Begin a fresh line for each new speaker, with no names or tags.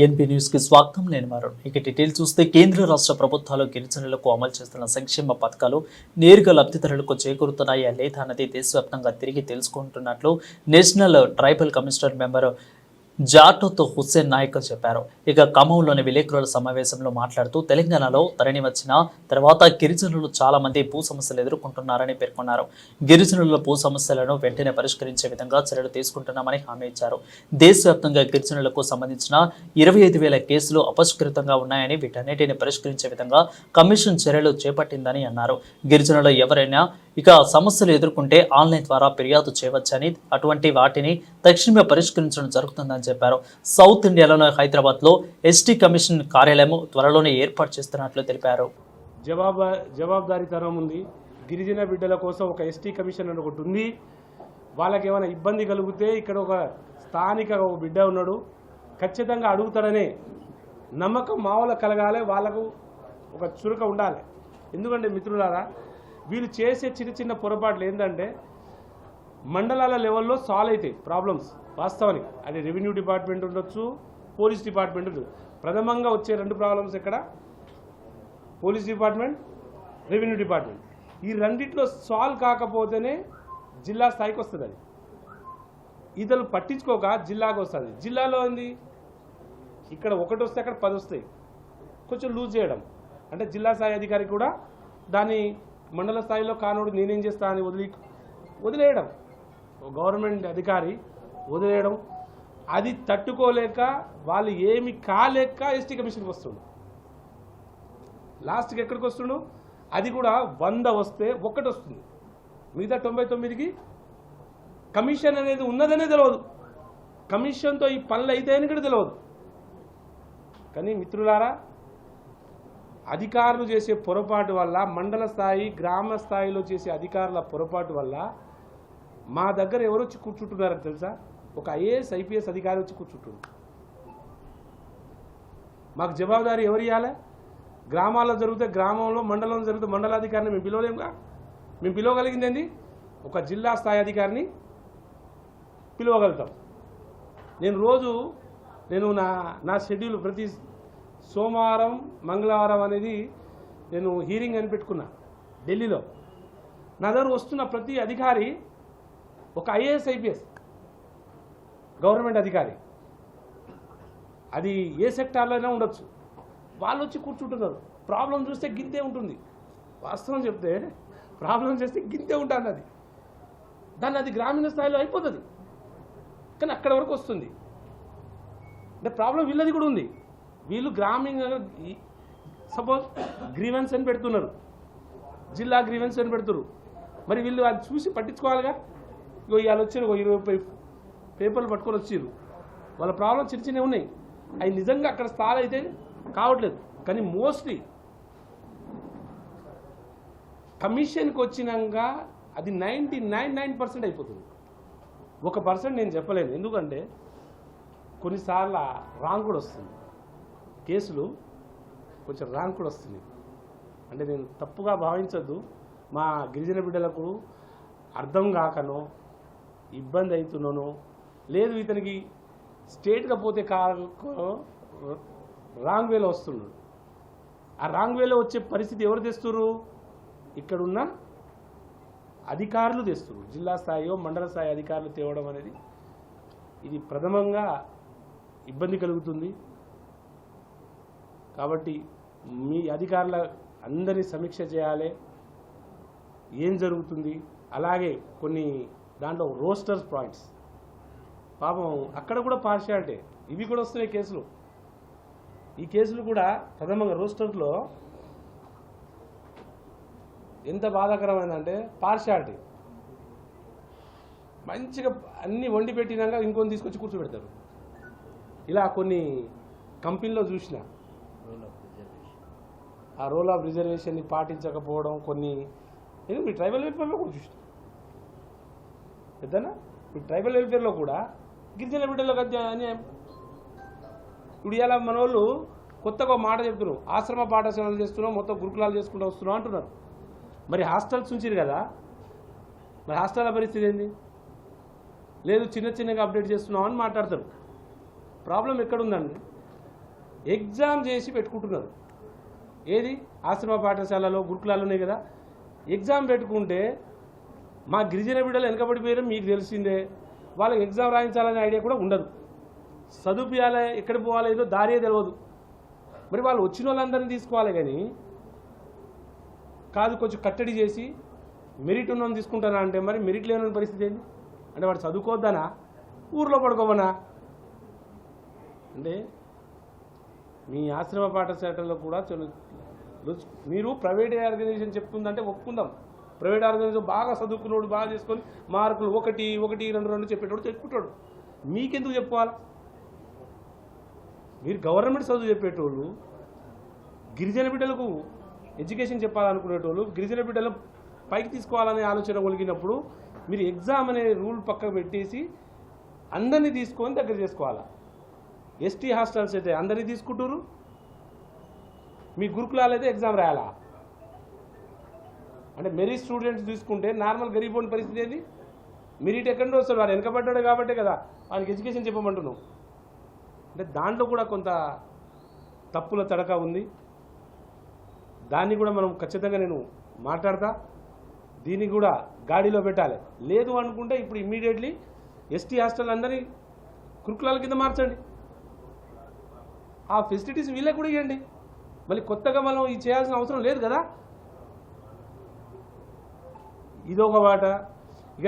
INP న్యూస్కి స్వాగతం. నేను మారు ఇక డీటెయిల్ చూస్తే కేంద్ర రాష్ట్ర ప్రభుత్వాలు గిరిజనులకు అమలు చేస్తున్న సంక్షేమ పథకాలు నేరుగా లబ్ధిదారులకు చేకూరుతున్నాయా లేదా అన్నది దేశవ్యాప్తంగా తిరిగి తెలుసుకుంటున్నట్లు national tribal commissioner member Jatoth Hussain Naik చెప్పారు. ఇక ఖమ్మంలోని విలేకరుల సమావేశంలో మాట్లాడుతూ తెలంగాణలో తరణి వచ్చిన తర్వాత గిరిజనులు చాలా మంది భూ సమస్యలు ఎదుర్కొంటున్నారని పేర్కొన్నారు. గిరిజనుల భూ సమస్యలను వెంటనే పరిష్కరించే విధంగా చర్యలు తీసుకుంటున్నామని హామీ ఇచ్చారు. దేశవ్యాప్తంగా గిరిజనులకు సంబంధించిన ఇరవై ఐదు వేల కేసులు అపష్కృతంగా ఉన్నాయని వీటన్నిటిని పరిష్కరించే విధంగా కమిషన్ చర్యలు చేపట్టిందని అన్నారు. గిరిజనులు ఎవరైనా ఇక సమస్యలు ఎదుర్కొంటే ఆన్లైన్ ద్వారా ఫిర్యాదు చేయవచ్చని అటువంటి వాటిని తక్షణమే పరిష్కరించడం జరుగుతుందని చెప్పారు. సౌత్ ఇండియాలోని హైదరాబాద్లో ఎస్టీ కమిషన్ కార్యాలయం త్వరలోనే ఏర్పాటు చేస్తున్నట్లు తెలిపారు.
జవాబా జవాబుదారీతనం ఉంది. గిరిజన బిడ్డల కోసం ఒక ఎస్టీ కమిషన్ అని ఒకటి ఉంది. వాళ్ళకి ఏమైనా ఇబ్బంది కలిగితే ఇక్కడ ఒక స్థానిక ఒక బిడ్డ ఉన్నాడు. ఖచ్చితంగా అడుగుతాడనే నమ్మకం మామూలు కలగాలి. వాళ్ళకు ఒక చురుక ఉండాలి. ఎందుకంటే మిత్రులారా వీళ్ళు చేసే చిన్న చిన్న పొరపాట్లు ఏంటంటే మండలాల లెవెల్లో సాల్వ్ అవుతాయి ప్రాబ్లమ్స్ వాస్తవానికి అది రెవెన్యూ డిపార్ట్మెంట్ ఉండొచ్చు పోలీస్ డిపార్ట్మెంట్ ఉండొచ్చు. ప్రథమంగా వచ్చే రెండు ప్రాబ్లమ్స్ ఎక్కడ? పోలీస్ డిపార్ట్మెంట్ రెవెన్యూ డిపార్ట్మెంట్ ఈ రెండిట్లో సాల్వ్ కాకపోతేనే జిల్లా స్థాయికి వస్తుంది. అది ఇతరులు పట్టించుకోక జిల్లాకు వస్తుంది. జిల్లాలో ఉంది ఇక్కడ ఒకటి వస్తే అక్కడ పది వస్తాయి. కొంచెం లూజ్ చేయడం. అంటే జిల్లా స్థాయి అధికారి కూడా దాన్ని మండల స్థాయిలో కానోడు నేనేం చేస్తా అని వదిలి వదిలేయడం. ఓ గవర్నమెంట్ అధికారి వదిలేయడం. అది తట్టుకోలేక వాళ్ళు ఏమి కాలేక ఎస్టీ కమిషన్కి వస్తుండు. లాస్ట్కి ఎక్కడికి వస్తుండు? అది కూడా వంద వస్తే ఒక్కటి వస్తుంది. మిగతా తొంభై తొమ్మిదికి కమిషన్ అనేది ఉన్నదనే తెలియదు కమిషన్తో ఈ పనులు అయితాయని కూడా తెలియదు కానీ మిత్రులారా అధికారులు చేసే పొరపాటు వల్ల మండల స్థాయి గ్రామ స్థాయిలో చేసే అధికారుల పొరపాటు వల్ల మా దగ్గర ఎవరు వచ్చి కూర్చుంటున్నారని తెలుసా? ఒక ఐఏఎస్ ఐపీఎస్ అధికారి వచ్చి కూర్చుంటున్నారు మాకు జవాబుదారీ ఎవరు ఇవ్వాలి గ్రామాల్లో జరిగితే గ్రామంలో మండలంలో జరిగితే మండలాధికారిని మేము పిలవలేముగా? మేము పిలవగలిగింది ఒక జిల్లా స్థాయి అధికారిని పిలవగలుగుతాం. నేను రోజు నేను నా నా షెడ్యూల్ ప్రతి సోమవారం మంగళవారం అనేది నేను హీరింగ్ అని పెట్టుకున్నా ఢిల్లీలో. నా దగ్గర వస్తున్న ప్రతి అధికారి ఒక ఐఏఎస్ ఐపీఎస్ గవర్నమెంట్ అధికారి. అది ఏ సెక్టార్లో అయినా ఉండొచ్చు. వాళ్ళు వచ్చి కూర్చుంటున్నారు. ప్రాబ్లం చూస్తే గింతే ఉంటుంది. వాస్తవం చెప్తే ప్రాబ్లం చేస్తే గింతే ఉంటుంది అది దాన్ని అది గ్రామీణ స్థాయిలో అయిపోతుంది. కానీ అక్కడ వరకు వస్తుంది. అంటే ప్రాబ్లం వీళ్ళది కూడా ఉంది. వీళ్ళు గ్రామీణ సపోజ్ గ్రీవెన్స్ అని పెడుతున్నారు. జిల్లా గ్రీవెన్స్ అని పెడుతున్నారు. మరి వీళ్ళు అది చూసి పట్టించుకోవాలిగా? ఇగో ఇవాళ వచ్చారు ఒక ఇరవై పేపర్లు పట్టుకొని వచ్చారు వాళ్ళ ప్రాబ్లం చిన్న చిన్నవి ఉన్నాయి. అవి నిజంగా అక్కడ స్థాయి అయితే కావట్లేదు. కానీ మోస్ట్లీ కమిషన్కి వచ్చినాక అది నైంటీ నైన్ నైన్ పర్సెంట్ అయిపోతుంది. ఒక పర్సెంట్ నేను చెప్పలేను. ఎందుకంటే కొన్నిసార్లు రాంగ్ కూడా వస్తుంది. కేసులు కొంచెం ర్యాంక్ కూడా వస్తుంది అంటే నేను తప్పుగా భావించద్దు. మా గిరిజన బిడ్డలకు అర్థం కాకనో ఇబ్బంది అవుతున్నానో లేదు ఇతనికి స్టేట్గా పోతే కాకో రాంగ్ వేలో వస్తున్నాడు ఆ రాంగ్ వేలో వచ్చే పరిస్థితి ఎవరు తెస్తున్నారు ఇక్కడున్న అధికారులు తెస్తున్నారు జిల్లా స్థాయిలో మండల స్థాయి అధికారులు తేవడం అనేది ఇది ప్రథమంగా ఇబ్బంది కలుగుతుంది. కాబట్టి మీ అధికారుల అందరినీ సమీక్ష చేయాలి. ఏం జరుగుతుంది? అలాగే కొన్ని దాంట్లో రోస్టర్స్ పాయింట్స్. పాపం అక్కడ కూడా పార్షియాలిటీ. ఇవి కూడా వస్తున్నాయి కేసులు. ఈ కేసులు కూడా ప్రథమంగా రోస్టర్లో ఎంత బాధాకరమైందంటే పార్షియాలిటీ. మంచిగా అన్ని వండి పెట్టినాక ఇంకొని తీసుకొచ్చి కూర్చోబెడతారు. ఇలా కొన్ని కంపెనీలో చూసిన. ఆ రూల్ ఆఫ్ రిజర్వేషన్ని పాటించకపోవడం కొన్ని మీ ట్రైబల్ వెల్ఫేర్లో కూడా చూస్తాం పెద్దనా? మీ ట్రైబల్ వెల్ఫేర్లో కూడా గిరిజన బిడ్డలకు అధ్యా- అన్యాయం ఇప్పుడు ఇలా మన వాళ్ళు కొత్తగా మాట చెప్తున్నారు. ఆశ్రమ పాఠశాలలు చేస్తున్నాం మొత్తం గురుకులాలు చేసుకుంటూ వస్తున్నాం అంటున్నారు. మరి హాస్టల్స్ ఉంచిరు కదా? మరి హాస్టల్ పరిస్థితి ఏంది? లేదు చిన్న చిన్నగా అప్డేట్ చేస్తున్నాం అని మాట్లాడతారు. ప్రాబ్లం ఎక్కడుందండి ఎగ్జామ్ చేసి పెట్టుకుంటున్నారు. ఏది? ఆశ్రమ పాఠశాలలో గురుకులాలు ఉన్నాయి కదా. ఎగ్జామ్ పెట్టుకుంటే మా గిరిజన బిడ్డలు వెనకబడిపోయారు మీకు తెలిసిందే. వాళ్ళకి ఎగ్జామ్ రాయించాలనే ఐడియా కూడా ఉండదు. చదువుపియాలి ఎక్కడ పోవాలి ఏదో దారియే తెలియదు మరి వాళ్ళు వచ్చిన వాళ్ళందరినీ తీసుకోవాలి కానీ కాదు కొంచెం కట్టడి చేసి మెరిట్ ఉన్నోని తీసుకుంటానా అంటే మరి మెరిట్ లేని పరిస్థితి ఏంది? అంటే వాడు చదువుకోవద్దనా? ఊర్లో పడుకోవనా అంటే మీ ఆశ్రమ పాఠశాలలో కూడా మీరు ప్రైవేట్ ఆర్గనైజేషన్ చెప్తుందంటే ఒప్పుకుందాం. ప్రైవేట్ ఆర్గనైజేషన్ బాగా చదువుకున్నాడు బాగా చేసుకొని మార్కులు ఒకటి ఒకటి రెండు రెండు చెప్పేటోడు చెప్పుకుంటాడు. మీకెందుకు చెప్పుకోవాలి? మీరు గవర్నమెంట్ చదువు చెప్పేటోళ్ళు గిరిజన బిడ్డలకు ఎడ్యుకేషన్ చెప్పాలనుకునేటోళ్ళు గిరిజన బిడ్డలు పైకి తీసుకోవాలనే ఆలోచన కలిగినప్పుడు మీరు ఎగ్జామ్ అనే రూల్ పక్కకు పెట్టేసి అందరినీ తీసుకొని దగ్గర చేసుకోవాలా? ఎస్టీ హాస్టల్స్ అయితే అందరినీ తీసుకుంటారు మీ గురుకులాలు అయితే ఎగ్జామ్ రాయాలా? అంటే మెరిట్ స్టూడెంట్స్ తీసుకుంటే నార్మల్ గరీబోని పరిస్థితి ఏది? మెరిట్ ఎక్కడి వస్తాడు వాడు వెనకబడ్డాడు కాబట్టే కదా. వానికి ఎడ్యుకేషన్ చెప్పమంటున్నావు. అంటే దాంట్లో కూడా కొంత తప్పుల తడక ఉంది. దాన్ని కూడా మనం ఖచ్చితంగా నేను మాట్లాడతా. దీన్ని కూడా గాడిలో పెట్టాలి. లేదు అనుకుంటే ఇప్పుడు ఇమ్మీడియట్లీ ఎస్టీ హాస్టల్ అందరినీ కురుకులాల కింద మార్చండి. ఆ ఫెసిలిటీస్ వీళ్ళకి కూడా ఇవ్వండి మళ్ళీ కొత్తగా మనం ఇది చేయాల్సిన అవసరం లేదు కదా? ఇదొక బాట